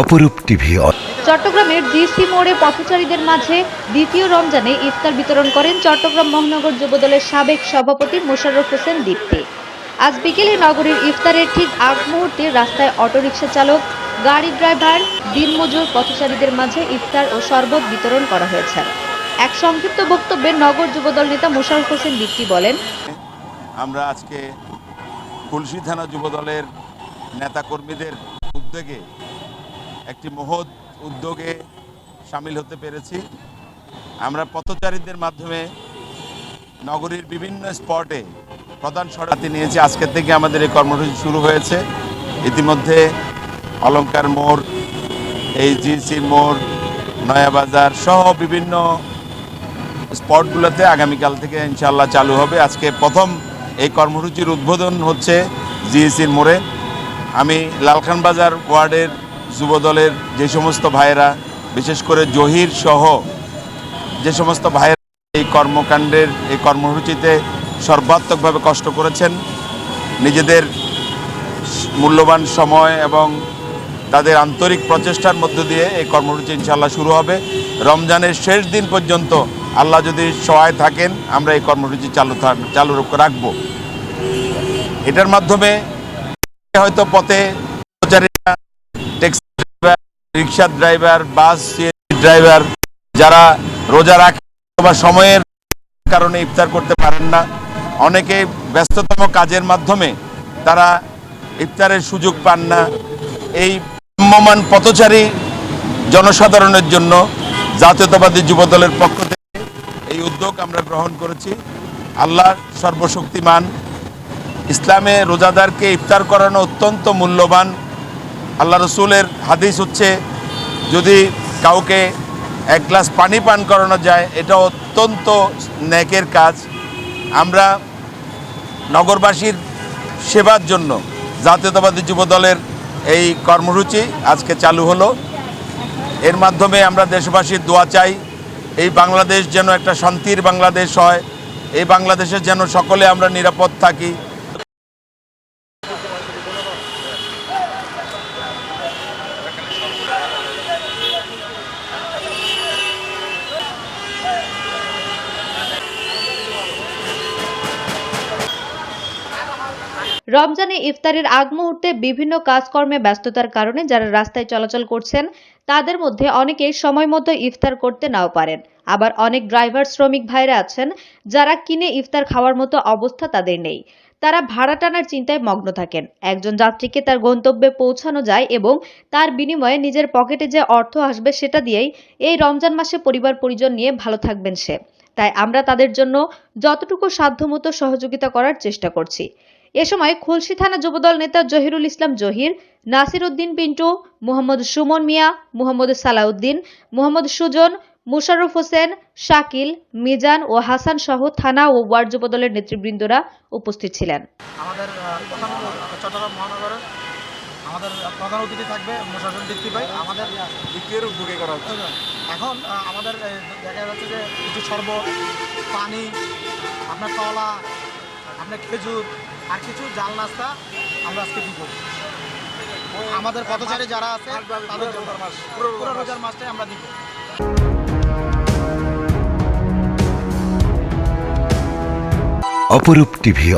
অপরূপ টিভি চট্টগ্রামের জিসি মোড়ে পথচারীদের মাঝে দ্বিতীয় রমজানে ইফতার বিতরণ করেন চট্টগ্রাম মহানগর যুবদলের সাবেক সভাপতি মোশাররফ হোসেন দীপ্তি। আজ বিকেলে নগরীর ইফতারের ঠিক আগ মুহূর্তে রাস্তায় অটোরিকশা চালক গাড়ি ড্রাইভার দিনমজুর পথচারীদের মাঝে ইফতার ও শরবত বিতরণ করা হয়েছে। এক সংক্ষিপ্ত বক্তব্যে নগর যুবদল নেতা মোশাররফ হোসেন দীপ্তি বলেন আমরা আজকে খুলশি থানা যুবদলের নেতাকর্মীদের উদ্যোগে একটি মহৎ উদ্যোগে সামিল হতে পেরেছি। আমরা পথচারীদের মাধ্যমে নগরীর বিভিন্ন স্পটে প্রধান সড়াতে নিয়েছি। আজকের থেকে আমাদের এই কর্মসূচি শুরু হয়েছে। ইতিমধ্যে অলঙ্কার মোড় এই জিসির মোড় নয়াবাজার সহ বিভিন্ন স্পটগুলোতে আগামীকাল থেকে ইনশাল্লাহ চালু হবে। আজকে প্রথম এই কর্মসূচির উদ্বোধন হচ্ছে জিএসির মোড়ে। আমি লালখান বাজার ওয়ার্ডের যুবদলের যে সমস্ত ভাইয়েরা, বিশেষ করে জহির সহ যে সমস্ত ভাইয়েরা এই কর্মকাণ্ডের, এই কর্মসূচিতে সর্বাত্মকভাবে কষ্ট করেছেন, নিজেদের মূল্যবান সময় এবং তাদের আন্তরিক প্রচেষ্টার মধ্য দিয়ে এই কর্মসূচি ইনশাল্লাহ শুরু হবে। রমজানের শেষ দিন পর্যন্ত আল্লাহ যদি সহায় থাকেন, আমরা এই কর্মসূচি চালু চালু রাখব। এটার মাধ্যমে হয়তো পথে taxi driver rickshaw driver bus driver যারা রোজা রাখে বা সময়ের কারণে ইফতার করতে পারেন না, অনেকে ব্যস্ততম কাজের মাধ্যমে তারা ইফতারের সুযোগ পান না। এই ভ্রাম্যমান পথচারী জনসাধারণের জন্য জাতীয়তাবাদী যুবদলের পক্ষ থেকে এই উদ্যোগ আমরা গ্রহণ করেছি। আল্লাহ সর্বশক্তিমান ইসলামে রোজাদারকে ইফতার করানো অত্যন্ত মূল্যবান আল্লাহ রসুলের হাদিস হচ্ছে, যদি কাউকে এক গ্লাস পানি পান করানো যায়, এটা অত্যন্ত ন্যাকের কাজ। আমরা নগরবাসীর সেবার জন্য জাতীয়তাবাদী যুবদলের এই কর্মসূচি আজকে চালু হলো। এর মাধ্যমে আমরা দেশবাসীর দোয়া চাই, এই বাংলাদেশ যেন একটা শান্তির বাংলাদেশ হয়, এই বাংলাদেশের যেন সকলে আমরা নিরাপদ থাকি। রমজানে ইফতারের আগ মুহূর্তে বিভিন্ন কাজকর্মে ব্যস্ততার কারণে যারা রাস্তায় চলাচল করছেন, তাদের মধ্যে অনেকেই সময় মতো ইফতার করতে নাও পারেন। আবার অনেক ড্রাইভার, শ্রমিক ভাইরা আছেন, যারা কিনে ইফতার খাওয়ার মতো অবস্থা তাদের নেই। তারা ভাড়া টানার চিন্তায় মগ্ন থাকেন। একজন যাত্রীকে তার গন্তব্যে পৌঁছানো যায় এবং তার বিনিময়ে নিজের পকেটে যে অর্থ আসবে সেটা দিয়েই এই রমজান মাসে পরিবার পরিজন নিয়ে ভালো থাকবেন সে। তাই আমরা তাদের জন্য যতটুকু সাধ্যমতো সহযোগিতা করার চেষ্টা করছি। এ সময় খুলশি থানা যুবদল নেতা জহিরুল ইসলাম জহির নাসির উদ্দিন পিন্টু মোহাম্মদ সুমন মিয়া মোহাম্মদ সালাউদ্দিন মোহাম্মদ সুজন মুশাররফ হোসেন শাকিল মিজান ও হাসান সহ থানা ও ওয়ার্ড যুবদলের নেতৃবৃন্দরা উপস্থিত ছিলেন। আমাদের চট্টগ্রাম মহানগরের আমাদের প্রধান অতিথি থাকবে ভাই। আমাদের দ্বিতীয় উদ্যোগে করা হচ্ছে। এখন আমাদের দেখা যাচ্ছে যে কিছু শরবত পানি আপনার কলা আপনার খেজুর আর কিছু জাল নাস্তা আমরা আজকে দিব। আমাদের পথচারে যারা আছে তাদের পুরো রোজার মাসটাই আমরা দিব। অপরূপ টিভি